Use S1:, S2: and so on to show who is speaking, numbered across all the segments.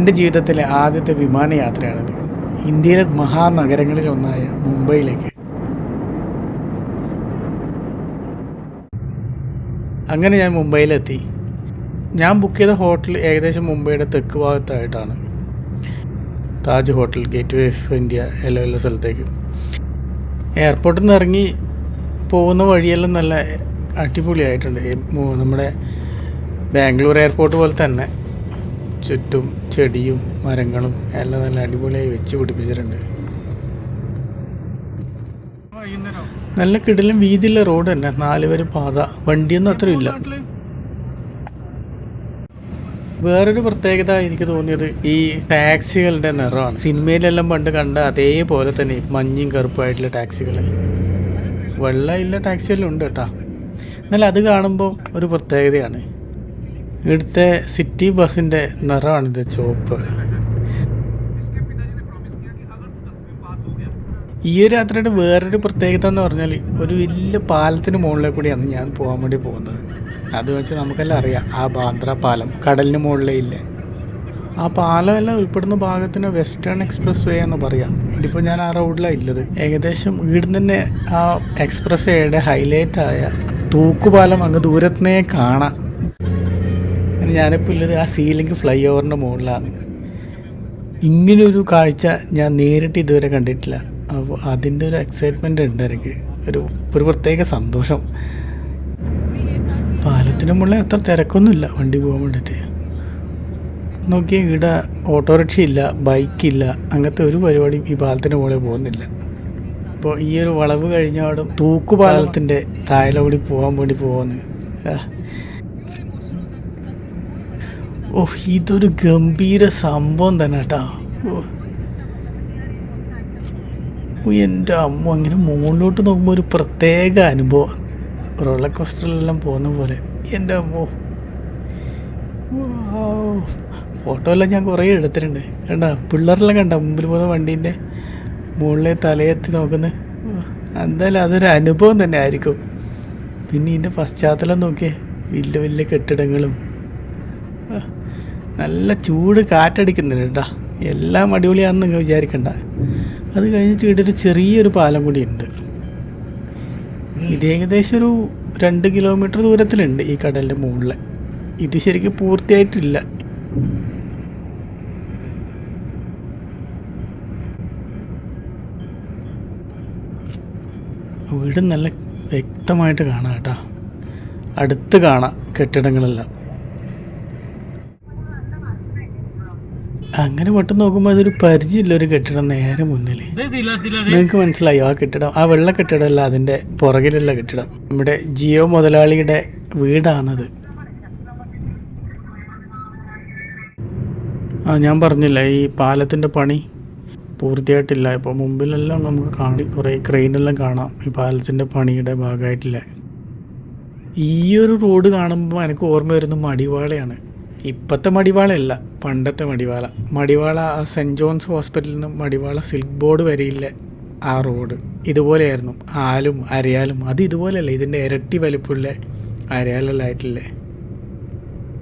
S1: എന്റെ ജീവിതത്തിലെ ആദ്യത്തെ വിമാനയാത്രയാണിത്. ഇന്ത്യയിലെ മഹാനഗരങ്ങളിൽ ഒന്നായ മുംബൈയിലേക്ക്. അങ്ങനെ ഞാൻ മുംബൈയിലെത്തി. ഞാൻ ബുക്ക് ചെയ്ത ഹോട്ടൽ ഏകദേശം മുംബൈയുടെ തെക്ക് ഭാഗത്തായിട്ടാണ്. Taj hotel gateway of India എല്ലാം ഉള്ള സ്ഥലത്തേക്ക്. എയർപോർട്ടിൽ നിന്ന് ഇറങ്ങി പോകുന്ന വഴിയെല്ലാം നല്ല അടിപൊളിയായിട്ടുണ്ട്. നമ്മുടെ ബാംഗ്ലൂർ എയർപോർട്ട് പോലെ തന്നെ. ചുറ്റും ചെടിയും മരങ്ങളും എല്ലാം നല്ല അടിപൊളിയായി വെച്ച് പിടിപ്പിച്ചിട്ടുണ്ട്. നല്ല കിടലും വീതിയുള്ള റോഡ് തന്നെ. നാല് വരെ പാത. വണ്ടിയൊന്നും അത്ര ഇല്ല. വേറൊരു പ്രത്യേകത എനിക്ക് തോന്നിയത് ഈ ടാക്സികളുടെ നിറമാണ്. സിനിമയിലെല്ലാം പണ്ട് കണ്ട അതേപോലെ തന്നെ മഞ്ഞയും കറുപ്പായിട്ടുള്ള ടാക്സികൾ. വെള്ളമില്ല ടാക്സിയെല്ലാം ഉണ്ട് കേട്ടാ. എന്നാൽ അത് കാണുമ്പോൾ ഒരു പ്രത്യേകതയാണ്. ഇവിടുത്തെ സിറ്റി ബസ്സിന്റെ നിറമാണിത് ചുവപ്പ്. ഈ ഒരു യാത്രയുടെ വേറൊരു പ്രത്യേകത എന്ന് പറഞ്ഞാൽ ഒരു വലിയ പാലത്തിന് മുകളിലെ കൂടിയാണ് ഞാൻ പോകാൻ വേണ്ടി പോകുന്നത്. അത് വെച്ച് നമുക്കെല്ലാം അറിയാം ആ ബാന്ദ്ര പാലം കടലിന് മുകളിലേ ഇല്ലേ? ആ പാലമെല്ലാം ഉൾപ്പെടുന്ന ഭാഗത്തിന് വെസ്റ്റേൺ എക്സ്പ്രസ് വേ എന്ന് പറയാം. ഇതിപ്പോൾ ഞാൻ ആ റോഡിലാണ് ഉള്ളത് ഏകദേശം ഇവിടുന്ന് തന്നെ ആ എക്സ്പ്രസ് വേയുടെ ഹൈലൈറ്റ് ആയ തൂക്കുപാലം അങ്ങ് ദൂരത്തുനിന്നേ കാണാം. ഞാനിപ്പോൾ ഉള്ളത് ആ സീലിംഗ് ഫ്ലൈ ഓവറിന്റെ മുകളിലാണ്. ഇങ്ങനൊരു കാഴ്ച ഞാൻ നേരിട്ട് ഇതുവരെ കണ്ടിട്ടില്ല. അപ്പോൾ അതിന്റെ ഒരു എക്സൈറ്റ്മെന്റ് ഉണ്ട് എനിക്ക്. ഒരു ഒരു പ്രത്യേക സന്തോഷം. പാലത്തിന് മുകളിൽ അത്ര തിരക്കൊന്നുമില്ല വണ്ടി പോകാൻ വേണ്ടിയിട്ട്. നോക്കിയാൽ ഇവിടെ ഓട്ടോറിക്ഷ ഇല്ല ബൈക്കില്ല അങ്ങനത്തെ ഒരു പരിപാടിയും ഈ പാലത്തിന് മുകളിൽ പോകുന്നില്ല. അപ്പോൾ ഈ ഒരു വളവ് കഴിഞ്ഞാടും തൂക്കുപാലത്തിന്റെ താഴെ കൂടി പോകാൻ വേണ്ടി പോകുന്നു ആ. ഓ ഇതൊരു ഗംഭീര സംഭവം തന്നെ കേട്ടാ. എന്റെ അമ്മ അങ്ങനെ മുകളിലോട്ട് നോക്കുമ്പോൾ ഒരു പ്രത്യേക അനുഭവം. റോളർ കോസ്റ്ററിലെല്ലാം പോകുന്ന പോലെ. എന്റെ അമ്മോ. ഫോട്ടോ എല്ലാം ഞാൻ കുറേ എടുത്തിട്ടുണ്ട്. കണ്ട പിള്ളേരെല്ലാം കണ്ട മുമ്പിൽ പോകുന്ന വണ്ടീന്റെ മുകളിലെ തലയെത്തി നോക്കുന്നത് എന്തായാലും അതൊരു അനുഭവം തന്നെ ആയിരിക്കും. പിന്നെ ഇതിന്റെ പശ്ചാത്തലം നോക്കിയേ വലിയ വലിയ കെട്ടിടങ്ങളും. നല്ല ചൂട് കാറ്റടിക്കുന്നുണ്ട് കേട്ടോ. എല്ലാം അടിപൊളിയാണെന്ന് നിങ്ങൾ വിചാരിക്കണ്ട. അത് കഴിഞ്ഞിട്ട് ഇവിടെ ഒരു ചെറിയൊരു പാലം കൂടി ഉണ്ട്. ഇത് ഏകദേശം ഒരു രണ്ട് കിലോമീറ്റർ ദൂരത്തിലുണ്ട് ഈ കടലിന്റെ മുകളിൽ ഇത് ശരിക്കും പൂർത്തിയായിട്ടില്ല. വീട് നല്ല വ്യക്തമായിട്ട് കാണാം കേട്ടോ. അടുത്ത് കാണാം കെട്ടിടങ്ങളെല്ലാം. അങ്ങനെ പെട്ടെന്ന് നോക്കുമ്പോൾ അതൊരു പരിചയമില്ല ഒരു കെട്ടിടം നേരെ മുന്നിൽ നിങ്ങൾക്ക് മനസ്സിലായോ? ആ കെട്ടിടം ആ വെള്ള കെട്ടിടമല്ല അതിന്റെ പുറകിലുള്ള കെട്ടിടം. നമ്മുടെ ജിയോ മുതലാളിയുടെ വീടാണത്. ആ ഞാൻ പറഞ്ഞില്ല ഈ പാലത്തിന്റെ പണി പൂർത്തിയായിട്ടില്ല. ഇപ്പോൾ മുമ്പിലെല്ലാം നമുക്ക് കാണി കുറേ ക്രെയിനെല്ലാം കാണാം ഈ പാലത്തിന്റെ പണിയുടെ ഭാഗമായിട്ടില്ല. ഈ ഒരു റോഡ് കാണുമ്പോൾ എനിക്ക് ഓർമ്മ വരുന്ന മടിവാളയാണ്. ഇപ്പോഴത്തെ മടിവാളയല്ല പണ്ടത്തെ മടിവാള. മടിവാള സെന്റ് ജോൺസ് ഹോസ്പിറ്റലിൽ നിന്നും മടിവാള സിൽക്ക് ബോർഡ് വരെയില്ല ആ റോഡ്. ഇതുപോലെയായിരുന്നു. ആലും അരയാലും. അത് ഇതുപോലെയല്ല ഇതിന്റെ ഇരട്ടി വലിപ്പമുള്ള അരയാലല്ലായിട്ടില്ലേ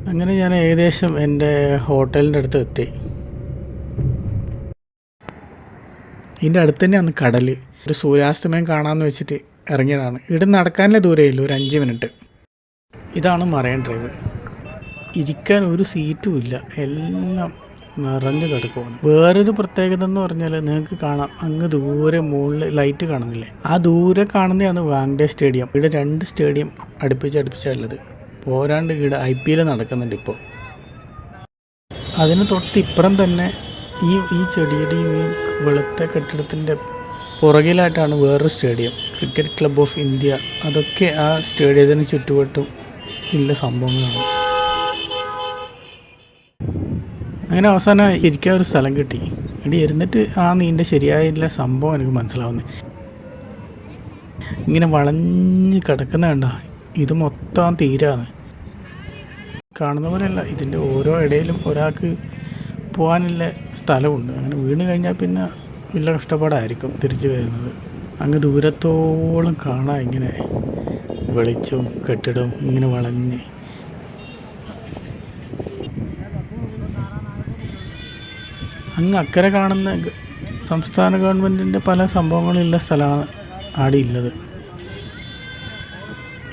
S1: അങ്ങനെ ഞാൻ ഏകദേശം എന്റെ ഹോട്ടലിന്റെ അടുത്ത് എത്തി. ഇതിന്റെ അടുത്ത് അന്ന് കടൽ ഒരു സൂര്യാസ്തമയം കാണാമെന്ന് വെച്ചിട്ട് ഇറങ്ങിയതാണ്. ഇവിടെ നടക്കാനല്ലേ ദൂരമില്ല ഒരു അഞ്ച് മിനിറ്റ്. ഇതാണ് മറയൻ ഡ്രൈവ്. ഇരിക്കാൻ ഒരു സീറ്റും ഇല്ല. എല്ലാം നിറഞ്ഞു കിടക്കുവാണ് വേറൊരു പ്രത്യേകത എന്ന് പറഞ്ഞാൽ നിങ്ങൾക്ക് കാണാം അങ്ങ് ദൂരെ മുകളിൽ ലൈറ്റ് കാണുന്നില്ലേ? ആ ദൂരെ കാണുന്നതാണ് വാങ്ഡേ സ്റ്റേഡിയം. ഇവിടെ രണ്ട് സ്റ്റേഡിയം അടുപ്പിച്ച് അടുപ്പിച്ചുള്ളത് പോരാണ്ട് ഇവിടെ ഐ പി എൽ നടക്കുന്നുണ്ട് ഇപ്പോൾ അതിന് തൊട്ടിപ്പുറം തന്നെ ഈ ഈ ചെടിയുടെയും ഈ വെളുത്ത കെട്ടിടത്തിന്റെ പുറകിലായിട്ടാണ് വേറൊരു stadium. Cricket club of India. അതൊക്കെ ആ സ്റ്റേഡിയത്തിന് ചുറ്റുവട്ടും ഉള്ള സംഭവങ്ങളാണ്. അങ്ങനെ അവസാനം ഇരിക്കാൻ ഒരു സ്ഥലം കിട്ടി. ഇവിടെ ഇരുന്നിട്ട് ആ നീന്റെ ശരിയായിട്ടുള്ള സംഭവം എനിക്ക് മനസ്സിലാവുന്നത് ഇങ്ങനെ വളഞ്ഞ് കിടക്കുന്ന കണ്ട? ഇത് മൊത്തം തീരാണ്. കാണുന്ന പോലെയല്ല ഇതിന്റെ ഓരോ ഇടയിലും ഒരാൾക്ക് പോകാനുള്ള സ്ഥലമുണ്ട്. അങ്ങനെ വീണ് കഴിഞ്ഞാൽ പിന്നെ വലിയ കഷ്ടപ്പാടായിരിക്കും തിരിച്ചു വരുന്നത്. അങ്ങ് ദൂരത്തോളം കാണാം ഇങ്ങനെ വെളിച്ചവും കെട്ടിടവും ഇങ്ങനെ വളഞ്ഞ്. അങ്ങ് അക്കരെ കാണുന്ന സംസ്ഥാന ഗവൺമെന്റിന്റെ പല സംഭവങ്ങളുള്ള സ്ഥലമാണ് ആടെ ഉള്ളത്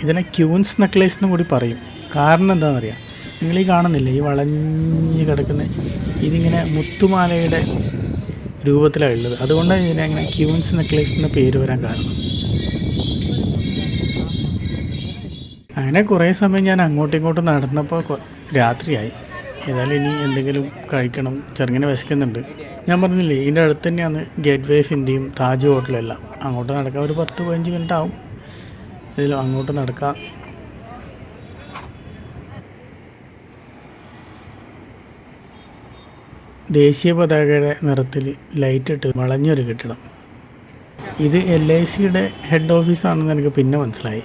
S1: ഇതിനെ ക്യൂൻസ് നെക്ലേസ് എന്ന് കൂടി പറയും. കാരണം എന്താണെന്ന് അറിയാം? നിങ്ങൾ ഈ കാണുന്നില്ലേ? ഈ വളഞ്ഞ് കിടക്കുന്ന ഇതിങ്ങനെ മുത്തുമാലയുടെ രൂപത്തിലാണ് ഉള്ളത്. അതുകൊണ്ടാണ് ഇതിനെ അങ്ങനെ ക്യൂൻസ് നെക്ലേസ് എന്ന പേര് വരാൻ കാരണം. അങ്ങനെ കുറേ സമയം ഞാൻ അങ്ങോട്ടും ഇങ്ങോട്ടും നടന്നപ്പോൾ രാത്രിയായി. ഏതായാലും ഇനി എന്തെങ്കിലും കഴിക്കണം. ചെറുങ്ങനെ വിശക്കുന്നുണ്ട്. ഞാൻ പറഞ്ഞില്ലേ ഇതിന്റെ അടുത്ത് തന്നെയാണ് ഗേറ്റ് വേ ഓഫ് ഇന്ത്യയും താജ് ഹോട്ടലും എല്ലാം അങ്ങോട്ട് നടക്കാൻ ഒരു പത്ത് പതിനഞ്ച് മിനിറ്റ് ആവും ഇതിൽ അങ്ങോട്ട് നടക്കാം. ദേശീയ പതാകയുടെ നിറത്തിൽ ലൈറ്റ് ഇട്ട് വളഞ്ഞൊരു കെട്ടിടം. ഇത് എൽ ഐ സിയുടെ ഹെഡ് ഓഫീസാണെന്ന് എനിക്ക് പിന്നെ മനസ്സിലായി.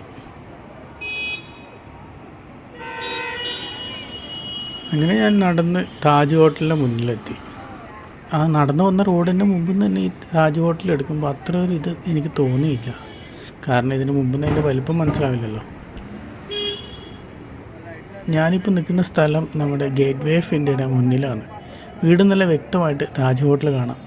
S1: അങ്ങനെ ഞാൻ നടന്ന് താജ് ഹോട്ടലിന്റെ മുന്നിലെത്തി. ആ നടന്നു വന്ന റോഡിന്റെ മുമ്പിൽ നിന്ന് തന്നെ ഈ താജ് ഹോട്ടൽ എടുക്കുമ്പോൾ അത്ര ഒരു ഇത് എനിക്ക് തോന്നിയില്ല. കാരണം ഇതിന് മുമ്പ് നിന്ന് അതിന്റെ വലിപ്പം മനസ്സിലാവില്ലല്ലോ. ഞാനിപ്പോൾ നിൽക്കുന്ന സ്ഥലം നമ്മുടെ ഗേറ്റ് വേ ഓഫ് ഇന്ത്യയുടെ മുന്നിലാണ്. വീട് നല്ല വ്യക്തമായിട്ട് താജ് ഹോട്ടൽ കാണാം.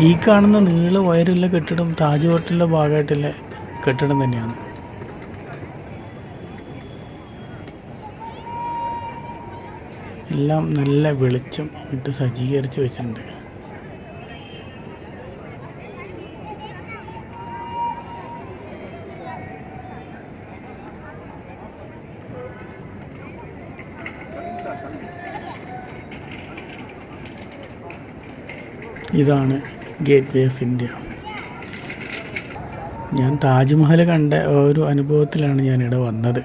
S1: ഈ കാണുന്ന നീള വയറുള്ള കെട്ടിടം താജ് ഹോട്ടലിന്റെ ഭാഗമായിട്ടുള്ള കെട്ടിടം തന്നെയാണ്. എല്ലാം നല്ല വെളിച്ചം ഇട്ട് സജ്ജീകരിച്ച് വെച്ചിട്ടുണ്ട്. ഇതാണ് ഗേറ്റ് വേ ഓഫ് ഇന്ത്യ. ഞാൻ താജ്മഹൽ കണ്ട ഒരു അനുഭവത്തിലാണ് ഞാനിവിടെ വന്നത്.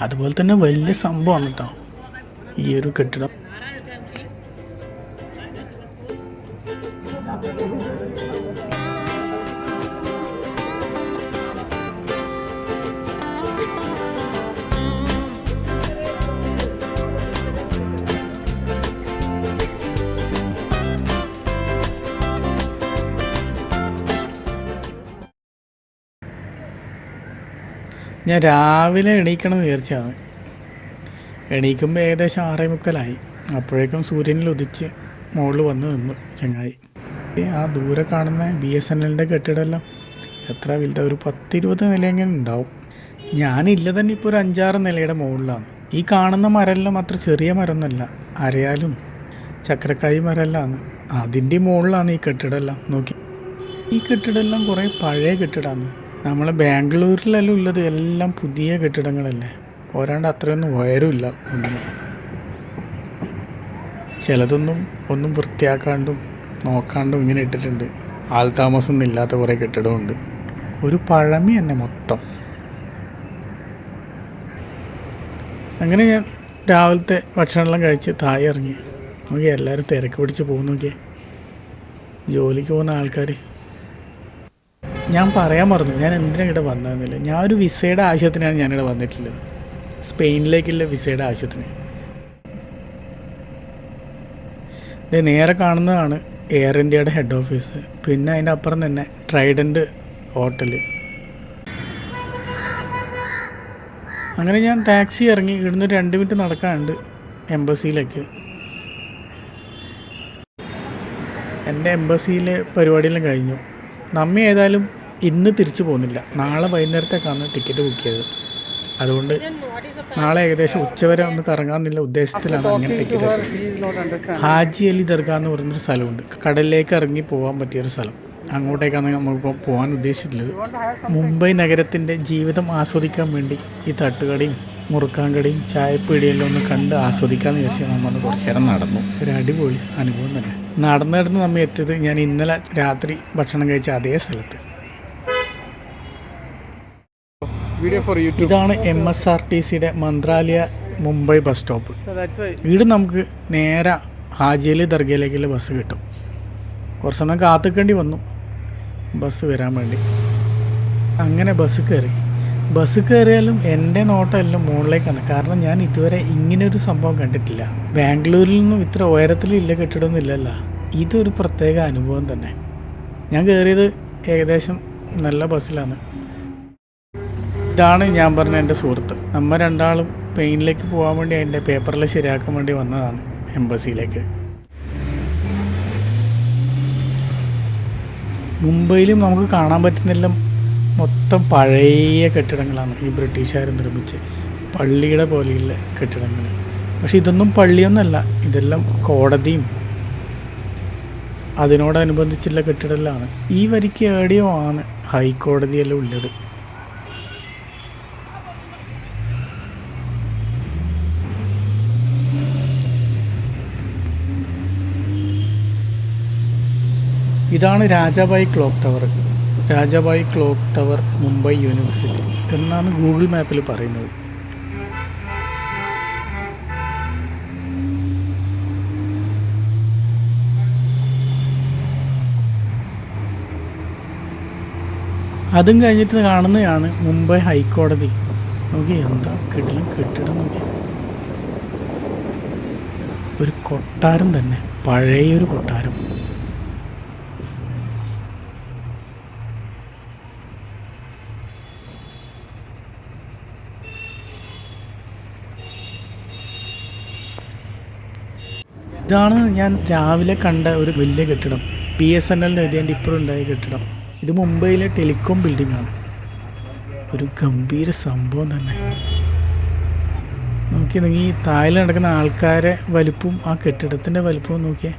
S1: അതുപോലെ തന്നെ വലിയ സംഭവം കേട്ടോ ഈ ഒരു കെട്ടിടം. ഞാൻ രാവിലെ എണീക്കണം എന്ന് വിചാരിച്ചതാണ്. എണീക്കുമ്പോൾ ഏകദേശം ആറേ മുക്കാലായി. അപ്പോഴേക്കും സൂര്യനിൽ ഉദിച്ച് മുകളിൽ വന്ന് നിന്നു ചങ്ങായി. ആ ദൂരെ കാണുന്ന ബി എസ് എൻ എല്ലിന്റെ കെട്ടിടമെല്ലാം എത്ര വലുത ഒരു പത്തിരുപത് നിലയെങ്കിലും ഉണ്ടാവും. ഞാനില്ല തന്നെ ഇപ്പോൾ ഒരു അഞ്ചാറ് നിലയുടെ മുകളിലാണ്. ഈ കാണുന്ന മരമെല്ലാം അത്ര ചെറിയ മരമൊന്നുമല്ല അരയാലും ചക്രക്കായി മരമെല്ലാമാണ് അതിന്റെ മുകളിലാണ് ഈ കെട്ടിടമെല്ലാം. നോക്കി. ഈ കെട്ടിടമെല്ലാം കുറേ പഴയ കെട്ടിടമാണ് നമ്മളെ ബാംഗ്ലൂരിലെല്ലാം ഉള്ളത് എല്ലാം പുതിയ കെട്ടിടങ്ങളല്ലേ? പോരാണ്ട് അത്രയൊന്നും വയറുമില്ല. ഒന്നും ചിലതൊന്നും ഒന്നും വൃത്തിയാക്കാണ്ടും നോക്കാണ്ടും ഇങ്ങനെ ഇട്ടിട്ടുണ്ട്. ആൾ താമസം ഇല്ലാത്ത കുറേ കെട്ടിടമുണ്ട്. ഒരു പഴമി തന്നെ മൊത്തം. അങ്ങനെ ഞാൻ രാവിലത്തെ ഭക്ഷണമെല്ലാം കഴിച്ച് താഴെ ഇറങ്ങി. നോക്കി എല്ലാവരും തിരക്ക് പിടിച്ച് പോകും നോക്കിയേ. ജോലിക്ക് പോകുന്ന ആൾക്കാർ ഞാൻ പറയാൻ മറന്നു. ഞാൻ എന്തിനാണ് ഇവിടെ വന്നതെന്നില്ല. ഞാൻ ഒരു വിസയുടെ ആവശ്യത്തിനാണ് ഞാനിവിടെ വന്നിട്ടുള്ളത്. സ്പെയിനിലേക്കുള്ള വിസയുടെ ആവശ്യത്തിന്. ഇത് നേരെ കാണുന്നതാണ് എയർ ഇന്ത്യയുടെ ഹെഡ് ഓഫീസ്. പിന്നെ അതിന്റെ അപ്പുറം തന്നെ ട്രൈഡന്റ് ഹോട്ടൽ. അങ്ങനെ ഞാൻ ടാക്സി ഇറങ്ങി ഇവിടുന്ന് രണ്ട് മിനിറ്റ് നടക്കാനുണ്ട് എംബസിയിലേക്ക്. എന്റെ എംബസിയിലെ പരിപാടിയെല്ലാം കഴിഞ്ഞു. നമ്മ ഏതായാലും ഇന്ന് തിരിച്ചു പോകുന്നില്ല. നാളെ വൈകുന്നേരത്തേക്കാണ് ടിക്കറ്റ് ബുക്ക് ചെയ്തത്. അതുകൊണ്ട് നാളെ ഏകദേശം ഉച്ചവരെ ഒന്ന് കറങ്ങാമെന്നുള്ള ഉദ്ദേശത്തിലാണ് അങ്ങനെ ടിക്കറ്റ് ഹാജി അലി ദർഗ എന്ന് പറയുന്നൊരു സ്ഥലമുണ്ട്. കടലിലേക്ക് ഇറങ്ങി പോകാൻ പറ്റിയൊരു സ്ഥലം. അങ്ങോട്ടേക്കാണ് നമ്മളിപ്പോൾ പോകാൻ ഉദ്ദേശിച്ചിട്ടുള്ളത്. മുംബൈ നഗരത്തിന്റെ ജീവിതം ആസ്വദിക്കാൻ വേണ്ടി ഈ തട്ടുകടയും മുറുക്കാങ്കടയും ചായപ്പീടിയെല്ലാം ഒന്ന് കണ്ട് ആസ്വദിക്കാമെന്ന് വിചാരിച്ചാൽ നമ്മൾ കുറച്ച് നേരം നടന്നു. ഒരു അടിപൊളി അനുഭവം തന്നെ. നടന്നു നടന്ന് നമ്മൾ എത്തിയത് ഞാൻ ഇന്നലെ രാത്രി ഭക്ഷണം കഴിച്ച അതേ സ്ഥലത്ത്. ഇതാണ് എം എസ് ആർ ടി സിയുടെ മന്ത്രാലയ മുംബൈ ബസ് സ്റ്റോപ്പ്. ഇവിടെ നമുക്ക് നേരെ ഹാജിയലി ദർഗയിലേക്കുള്ള ബസ് കിട്ടും. കുറച്ച് സമയം കാത്തിക്കേണ്ടി വന്നു. ബസ് വരാൻ വേണ്ടി. അങ്ങനെ ബസ് കയറി ബസ് കയറിയാലും എന്റെ നോട്ടമെല്ലാം മുകളിലേക്കാണ്. കാരണം ഞാൻ ഇതുവരെ ഇങ്ങനൊരു സംഭവം കണ്ടിട്ടില്ല. ബാംഗ്ലൂരിൽ നിന്നും ഇത്ര ഉയരത്തിലില്ല കെട്ടിടമൊന്നും ഇല്ലല്ലോ. ഇതൊരു പ്രത്യേക അനുഭവം തന്നെ. ഞാൻ കയറിയത് ഏകദേശം നല്ല ബസ്സിലാണ് ഇതാണ് ഞാൻ പറഞ്ഞ എന്റെ സുഹൃത്ത്. നമ്മൾ രണ്ടാളും പെയിനിലേക്ക് പോകാൻ വേണ്ടി അതിന്റെ പേപ്പറിൽ ശരിയാക്കാൻ വേണ്ടി വന്നതാണ് എംബസിയിലേക്ക്. മുംബൈയിലും നമുക്ക് കാണാൻ പറ്റുന്നില്ല മൊത്തം പഴയ കെട്ടിടങ്ങളാണ് ഈ ബ്രിട്ടീഷുകാർ നിർമ്മിച്ച പള്ളിയുടെ പോലെയുള്ള കെട്ടിടങ്ങൾ. പക്ഷെ ഇതൊന്നും പള്ളിയൊന്നല്ല ഇതെല്ലാം കോടതിയും അതിനോടനുബന്ധിച്ചുള്ള കെട്ടിടങ്ങളാണ്. ഈ വരിക്ക് എവിടെയോ ആണ് ഹൈക്കോടതിയെല്ലാം ഉള്ളത്. ഇതാണ് Rajabai clock tower. Rajabai clock tower Mumbai university എന്നാണ് ഗൂഗിൾ മാപ്പിൽ പറയുന്നത്. അതും കഴിഞ്ഞിട്ട് കാണുന്നതാണ് മുംബൈ ഹൈക്കോടതി. നോക്കി എന്താ കെട്ടിടം കെട്ടിടം നോക്കി ഒരു കൊട്ടാരം തന്നെ പഴയൊരു കൊട്ടാരം. ഇതാണ് ഞാൻ രാവിലെ കണ്ട ഒരു വലിയ കെട്ടിടം. ബി എസ് എൻ എല്ലിന് എഴുതിയതിന്റെ ഇപ്പുറം ഉണ്ടായ കെട്ടിടം. ഇത് മുംബൈയിലെ ടെലികോം ബിൽഡിംഗ് ആണ്. ഒരു ഗംഭീര സംഭവം തന്നെ. നോക്കി നിങ്ങൾ ഈ തായിൽ നടക്കുന്ന ആൾക്കാരെ വലുപ്പവും ആ കെട്ടിടത്തിന്റെ വലുപ്പവും നോക്കിയേ.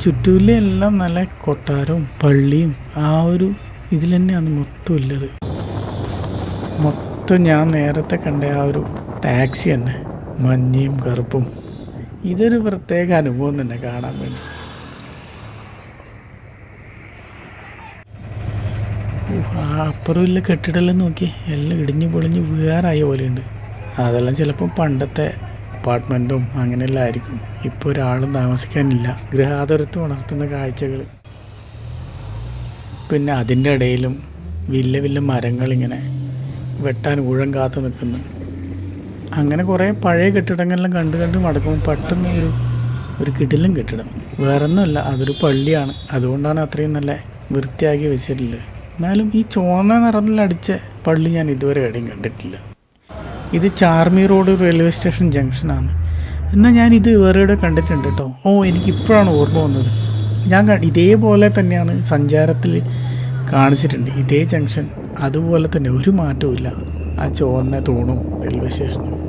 S1: ചുറ്റൂലെ എല്ലാം നല്ല കൊട്ടാരവും പള്ളിയും. ആ ഒരു ഇതിൽ തന്നെയാണ് മൊത്തം ഉള്ളത്. മൊത്തം ഞാൻ നേരത്തെ കണ്ട ആ ഒരു ടാക്സി തന്നെ. മഞ്ഞയും കറുപ്പും. ഇതൊരു പ്രത്യേക അനുഭവം തന്നെ കാണാൻ വേണ്ടി. അപ്പുറമില്ല കെട്ടിടമെല്ലാം നോക്കി എല്ലാം ഇടിഞ്ഞു പൊളിഞ്ഞ് വേറായ പോലെയുണ്ട്. അതെല്ലാം ചിലപ്പോൾ പണ്ടത്തെ അപ്പാർട്ട്മെന്റും അങ്ങനെയെല്ലാം ആയിരിക്കും. ഇപ്പോൾ ഒരാളും താമസിക്കാനില്ല. ഗൃഹാതുരത്വം ഉണർത്തുന്ന കാഴ്ചകൾ പിന്നെ അതിന്റെ ഇടയിലും വില്ല വില്ല മരങ്ങളിങ്ങനെ വെട്ടാൻ ഊഴം കാത്തു നിൽക്കുന്നു. അങ്ങനെ കുറേ പഴയ കെട്ടിടങ്ങളെല്ലാം കണ്ട് കണ്ട് മടക്കുമ്പോൾ പെട്ടെന്ന് ഒരു ഒരു കിടിലും കെട്ടിടം. വേറൊന്നുമല്ല അതൊരു പള്ളിയാണ്. അതുകൊണ്ടാണ് അത്രയും നല്ല വൃത്തിയാക്കി വെച്ചിട്ടുള്ളത്. എന്നാലും ഈ ചുവന്ന നിറത്തിൽ അടിച്ച പള്ളി ഞാൻ ഇതുവരെ എവിടെയും കണ്ടിട്ടില്ല. ഇത് ചാർമി റോഡ് റെയിൽവേ സ്റ്റേഷൻ ജംഗ്ഷനാണ്. എന്നാൽ ഞാൻ ഇത് വേറെ എവിടെ കണ്ടിട്ടുണ്ട് കേട്ടോ? ഓ എനിക്ക് ഇപ്പോഴാണ് ഓർമ്മ വന്നത്. ഞാൻ ഇതേപോലെ തന്നെയാണ് സഞ്ചാരത്തിൽ കാണിച്ചിട്ടുണ്ട്. ഇതേ ജംഗ്ഷൻ. അതുപോലെ തന്നെ ഒരു മാറ്റവും ആ ചുവന്ന തൂണും റെയിൽവേ സ്റ്റേഷനും.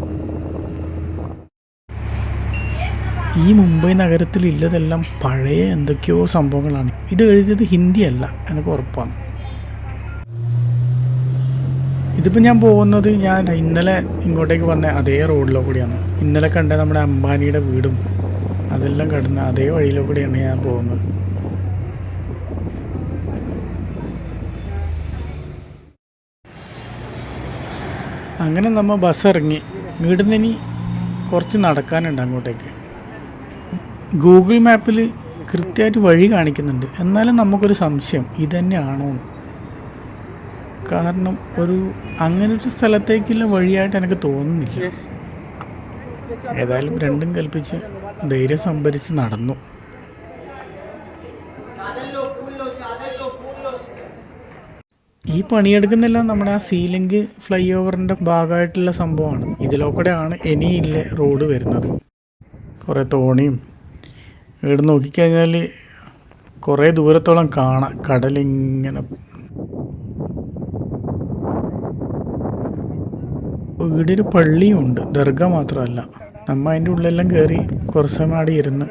S1: ഈ മുംബൈ നഗരത്തിൽ ഇല്ലതെല്ലാം പഴയ എന്തൊക്കെയോ സംഭവങ്ങളാണ്. ഇത് എഴുതിയത് ഹിന്ദിയല്ല എനിക്ക് ഉറപ്പാണ്. ഇതിപ്പോൾ ഞാൻ പോകുന്നത് ഞാൻ ഇന്നലെ ഇങ്ങോട്ടേക്ക് വന്ന അതേ റോഡിലോ കൂടിയാണ്. ഇന്നലെ കണ്ട നമ്മുടെ അംബാനിയുടെ വീടും അതെല്ലാം കടന്ന അതേ വഴിയിലോ കൂടിയാണ് ഞാൻ പോകുന്നത്. അങ്ങനെ നമ്മൾ ബസ് ഇറങ്ങി. ഇവിടുന്ന് ഇനി കുറച്ച് നടക്കാനുണ്ട് അങ്ങോട്ടേക്ക്. ഗൂഗിൾ മാപ്പിൽ കൃത്യമായിട്ട് വഴി കാണിക്കുന്നുണ്ട്. എന്നാലും നമുക്കൊരു സംശയം ഇതന്നെയാണോ? എന്ന്. കാരണം ഒരു അങ്ങനെ ഒരു സ്ഥലത്തേക്കുള്ള വഴിയായിട്ട് എനിക്ക് തോന്നുന്നില്ല. ഏതായാലും രണ്ടും കൽപ്പിച്ച് ധൈര്യം സംഭരിച്ച് നടന്നു. ഈ പണിയെടുക്കുന്നെല്ലാം നമ്മുടെ ആ സീലിംഗ് ഫ്ലൈ ഓവറിന്റെ ഭാഗമായിട്ടുള്ള സംഭവമാണ്. ഇതിലൂടെയാണ് ഇനിയില്ല റോഡ് വരുന്നത്. കുറേ തോണിയും ഇവിടെ നോക്കിക്കഴിഞ്ഞാൽ കുറേ ദൂരത്തോളം കാണാം കടലിങ്ങനെ. ഇവിടെ ഒരു പള്ളിയും ഉണ്ട് ദർഗ മാത്രമല്ല. നമ്മ അതിന്റെ ഉള്ളിലെല്ലാം കയറി കുറച്ച് സമയം അവിടെ ഇരുന്ന്.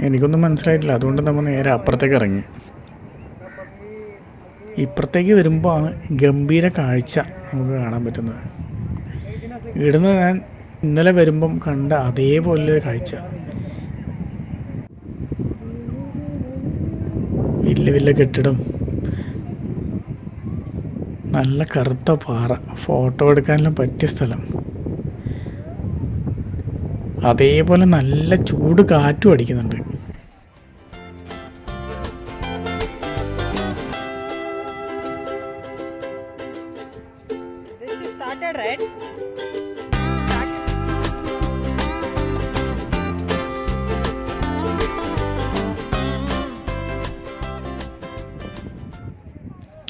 S1: എനിക്കൊന്നും മനസ്സിലായിട്ടില്ല അതുകൊണ്ട് നമ്മൾ നേരെ അപ്പുറത്തേക്ക് ഇറങ്ങി. ഇപ്പുറത്തേക്ക് വരുമ്പോൾ ആണ് ഗംഭീര കാഴ്ച നമുക്ക് കാണാൻ പറ്റുന്നത്. ഇവിടുന്ന് ഞാൻ ഇന്നലെ വരുമ്പം കണ്ട അതേപോലെ കാഴ്ച. വലിയ വലിയ കെട്ടിടം. നല്ല കറുത്ത പാറ. ഫോട്ടോ എടുക്കാനെല്ലാം പറ്റിയ സ്ഥലം. അതേപോലെ നല്ല ചൂട് കാറ്റും അടിക്കുന്നുണ്ട്.
S2: Right?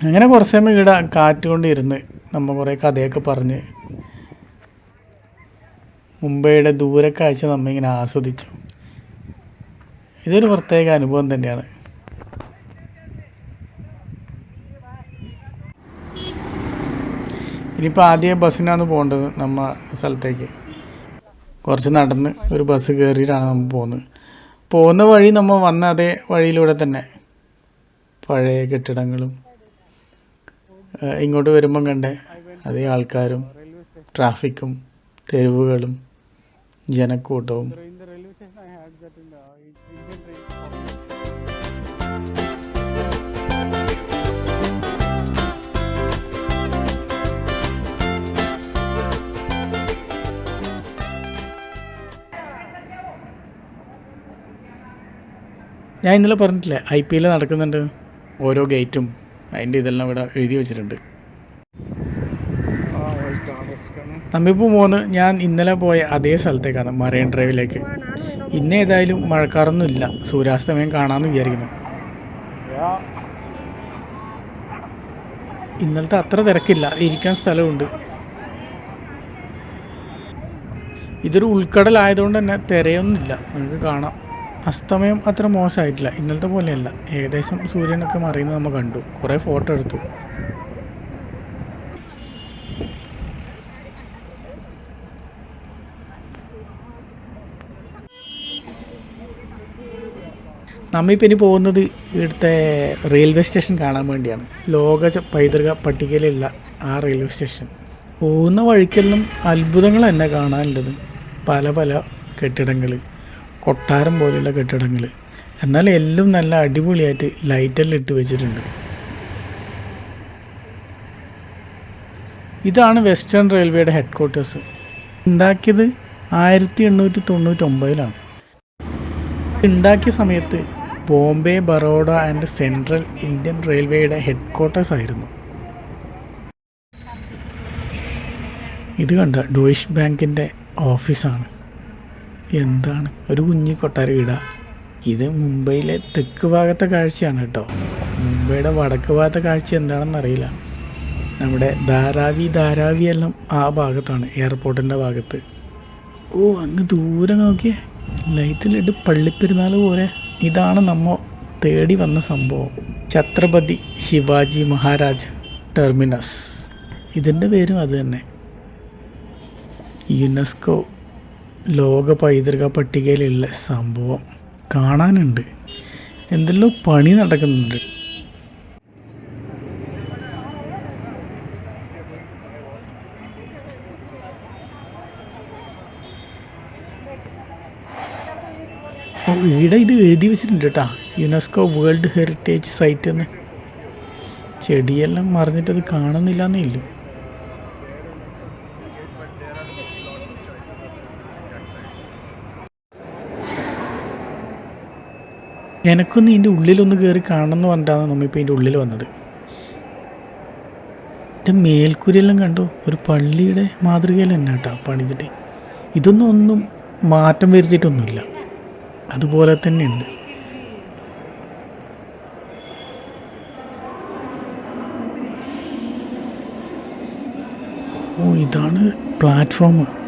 S1: അങ്ങനെ കുറച്ച് സമയം ഇവിടെ കാറ്റ് കൊണ്ട് ഇരുന്ന് നമ്മൾ കുറേ കഥയൊക്കെ പറഞ്ഞ്. മുംബൈയുടെ ദൂരക്കാഴ്ച നമ്മിങ്ങനെ ആസ്വദിച്ചു. ഇതൊരു പ്രത്യേക അനുഭവം തന്നെയാണ്. ഇനിയിപ്പോൾ ആദ്യം ബസ്സിനാണ് പോകേണ്ടത് നമ്മ സ്ഥലത്തേക്ക്. കുറച്ച് നടന്ന് ഒരു ബസ് കയറിയിട്ടാണ് നമ്മൾ പോകുന്നത് പോകുന്ന വഴി നമ്മൾ വന്ന അതേ വഴിയിലൂടെ തന്നെ പഴയ കെട്ടിടങ്ങളും ഇങ്ങോട്ട് വരുമ്പം കണ്ടേ അതേ ആൾക്കാരും ട്രാഫിക്കും തെരുവുകളും ജനക്കൂട്ടവും. ഞാൻ ഇന്നലെ പറഞ്ഞിട്ടില്ലേ ഐ പി എൽ നടക്കുന്നുണ്ട് ഓരോ ഗേറ്റും അതിന്റെ ഇതെല്ലാം ഇവിടെ എഴുതി വെച്ചിട്ടുണ്ട്. തമ്മിപ്പൂ മൂന്ന് ഞാൻ ഇന്നലെ പോയ അതേ സ്ഥലത്തേക്കാണ് മറൈൻ ഡ്രൈവിലേക്ക്. ഇന്ന് ഏതായാലും മഴക്കാറൊന്നും ഇല്ല സൂര്യാസ്തമയം കാണാമെന്ന് വിചാരിക്കുന്നു. ഇന്നലത്തെ അത്ര തിരക്കില്ല. ഇരിക്കാൻ സ്ഥലമുണ്ട്. ഇതൊരു ഉൾക്കടലായതുകൊണ്ട് തന്നെ തിരയൊന്നുമില്ല. നിങ്ങൾക്ക് കാണാം. അസ്തമയം അത്ര മോശമായിട്ടില്ല. ഇന്നലത്തെ പോലെയല്ല. ഏകദേശം സൂര്യനൊക്കെ മറിയുന്നത് നമ്മൾ കണ്ടു. കുറേ ഫോട്ടോ എടുത്തു. നമ്മിപ്പോൾ ഇനി പോകുന്നത് ഇവിടുത്തെ റെയിൽവേ സ്റ്റേഷൻ കാണാൻ വേണ്ടിയാണ്. ലോക പൈതൃക പട്ടികയിലുള്ള ആ റെയിൽവേ സ്റ്റേഷൻ പോകുന്ന വഴിക്കെല്ലാം അത്ഭുതങ്ങൾ തന്നെ കാണാനുള്ളത്. പല പല കെട്ടിടങ്ങൾ കൊട്ടാരം പോലെയുള്ള കെട്ടിടങ്ങൾ. എന്നാൽ എല്ലാം നല്ല അടിപൊളിയായിട്ട് ലൈറ്റെല്ലാം ഇട്ട് വെച്ചിട്ടുണ്ട്. ഇതാണ് വെസ്റ്റേൺ റെയിൽവേയുടെ ഹെഡ് ക്വാർട്ടേഴ്സ് ഉണ്ടാക്കിയത് ആയിരത്തി എണ്ണൂറ്റി തൊണ്ണൂറ്റൊമ്പതിലാണ് ഉണ്ടാക്കിയ സമയത്ത് Bombay Baroda and central Indian റെയിൽവേയുടെ ഹെഡ് ക്വാർട്ടേഴ്സ് ആയിരുന്നു. ഇത് കണ്ട ഡോയിഷ് ബാങ്കിന്റെ ഓഫീസാണ് എന്താണ്? ഒരു കുഞ്ഞി കൊട്ടാര വീട ഇത് മുംബൈയിലെ തെക്ക് ഭാഗത്തെ കാഴ്ചയാണ് കേട്ടോ. മുംബൈയുടെ വടക്ക് ഭാഗത്തെ കാഴ്ച എന്താണെന്ന് അറിയില്ല. നമ്മുടെ ധാരാവി ധാരാവി എല്ലാം ആ ഭാഗത്താണ് എയർപോർട്ടിന്റെ ഭാഗത്ത്. ഓ അങ്ങ് ദൂരെ നോക്കിയേ. ലൈറ്റിലിട്ട് പള്ളിപ്പെരുന്നാൾ പോലെ. ഇതാണ് നമ്മൾ തേടി വന്ന സംഭവം. ഛത്രപതി ശിവാജി മഹാരാജ് ടെർമിനസ്. ഇതിന്റെ പേരും അത് തന്നെ. യുനെസ്കോ ലോക പൈതൃക പട്ടികയിലുള്ള സംഭവം കാണാനുണ്ട്. എന്തെല്ലോ പണി നടക്കുന്നുണ്ട്. ഇവിടെ ഇത് എഴുതി വെച്ചിട്ടുണ്ട് കേട്ടാ യുനെസ്കോ വേൾഡ് ഹെറിറ്റേജ് സൈറ്റ് എന്ന്. ചെടിയെല്ലാം മറിഞ്ഞിട്ടത് കാണുന്നില്ല എന്നേ ഇല്ലു എനക്കൊന്ന് ഇതിന്റെ ഉള്ളിലൊന്ന് കയറി കാണണം എന്ന് പറഞ്ഞിട്ടാണ് നമ്മിപ്പോൾ ഇതിന്റെ ഉള്ളിൽ വന്നത്. എന്റെ മേൽക്കൂരിയെല്ലാം കണ്ടോ? ഒരു പള്ളിയുടെ മാതൃകയിൽ തന്നെ കേട്ടോ പണിതിട്ട് ഇതൊന്നും ഒന്നും മാറ്റം വരുത്തിയിട്ടൊന്നുമില്ല. അതുപോലെ തന്നെയുണ്ട്. ഓ ഇതാണ് പ്ലാറ്റ്ഫോം.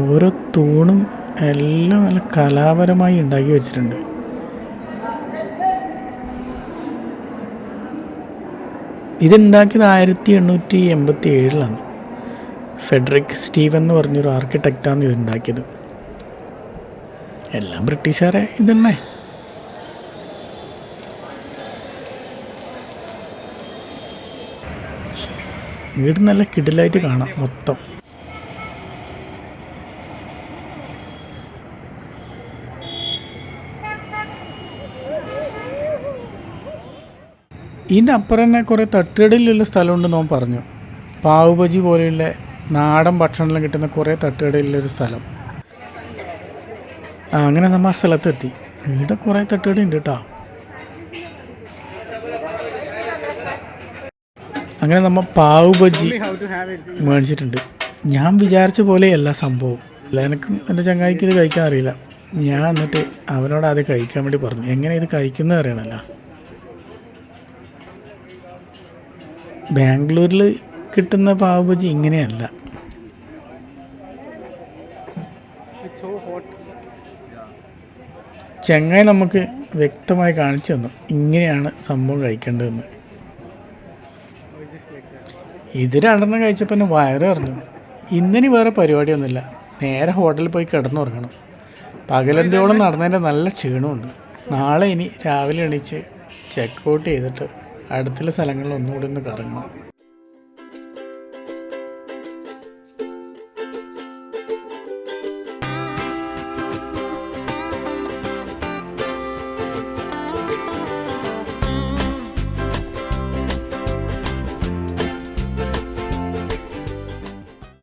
S1: ഓരോ തൂണും എല്ലാം നല്ല കലാപരമായി ഉണ്ടാക്കി വെച്ചിട്ടുണ്ട്. ഇതുണ്ടാക്കിയത് ആയിരത്തി എണ്ണൂറ്റി എൺപത്തി ഏഴിലാണ് ഫെഡറിക് സ്റ്റീവ് എന്ന് പറഞ്ഞൊരു ആർക്കിടെക്റ്റാണ് ഇതുണ്ടാക്കിയത്. എല്ലാം ബ്രിട്ടീഷുകാരെ ഇതന്നെ. വീട് നല്ല കിടിലായിട്ട് കാണാം മൊത്തം. ഇതിന്റെ അപ്പുറം തന്നെ കുറേ തട്ടുകടയിലുള്ള സ്ഥലമുണ്ടെന്ന് അവൻ പറഞ്ഞു. പാവുബജി പോലെയുള്ള നാടൻ ഭക്ഷണമെല്ലാം കിട്ടുന്ന കുറേ തട്ടുകടയിലുള്ളൊരു സ്ഥലം. അങ്ങനെ നമ്മൾ ആ സ്ഥലത്തെത്തി. ഇവിടെ കുറേ തട്ടുകടയുണ്ട് കേട്ടോ. അങ്ങനെ നമ്മൾ pav bajji
S3: How to have it?
S1: മേടിച്ചിട്ടുണ്ട്. ഞാൻ വിചാരിച്ച പോലെയല്ല സംഭവം. അല്ല എനിക്കും എന്റെ ചങ്ങായിക്ക് ഇത് കഴിക്കാൻ അറിയില്ല. ഞാൻ എന്നിട്ട് അവനോട് അത് കഴിക്കാൻ വേണ്ടി പറഞ്ഞു. എങ്ങനെ ഇത് കഴിക്കുന്നത് അറിയണമല്ലോ. ബാംഗ്ലൂരിൽ കിട്ടുന്ന പാവ് ബജി ഇങ്ങനെയല്ല. ചെങ്ങായി നമുക്ക് വ്യക്തമായി കാണിച്ചു തന്നു. ഇങ്ങനെയാണ് സംഭവം കഴിക്കേണ്ടതെന്ന്. ഇത് രണ്ടെണ്ണം കഴിച്ചപ്പോൾ തന്നെ വയറ് അറിഞ്ഞു ഇന്നിനി വേറെ പരിപാടിയൊന്നുമില്ല. നേരെ ഹോട്ടലിൽ പോയി കിടന്നുറങ്ങണം. പകലന്തിയോളം നടന്നതിന്റെ നല്ല ക്ഷീണമുണ്ട്. നാളെ ഇനി രാവിലെ എണീച്ച് ചെക്ക് ഔട്ട് ചെയ്തിട്ട് അടുത്തുള്ള സ്ഥലങ്ങളിൽ ഒന്നുകൂടി ഒന്ന് കറങ്ങണം.